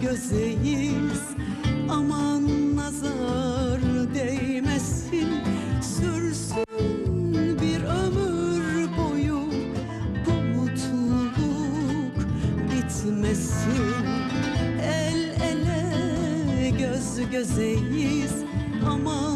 gözeyiz Aman nazar değmesin Sürsün bir ömür boyu. Bu mutluluk bitmesin. El ele göz gözeyiz. Aman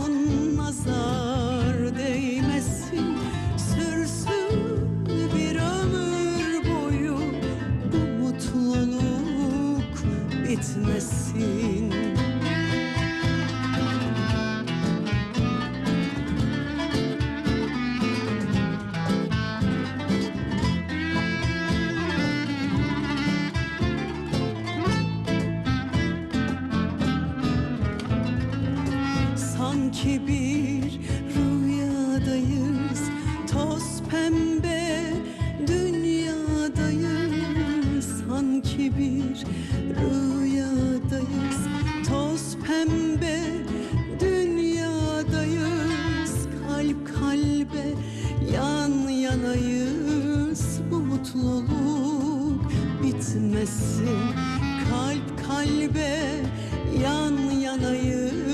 Sanki bir rüyadayız. Toz pembe dünyadayız. Sanki bir rüyadayız. Toz pembe dünyadayız. Kalp kalbe yan yanayız. Bu mutluluk bitmesin. Kalp kalbe yan yanayız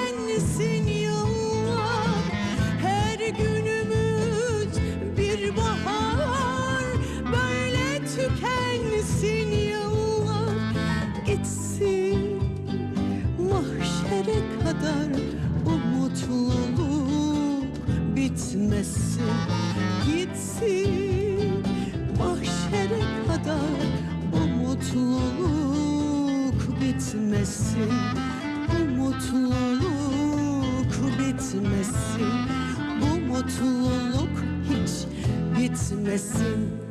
tükensin yıllar Gitsin. Mahşere kadar Bu mutluluk bitmesin. Gitsin. Mahşere kadar Bu mutluluk bitmesin. Bu mutluluk bitmesin. Bu mutluluk hiç bitmesin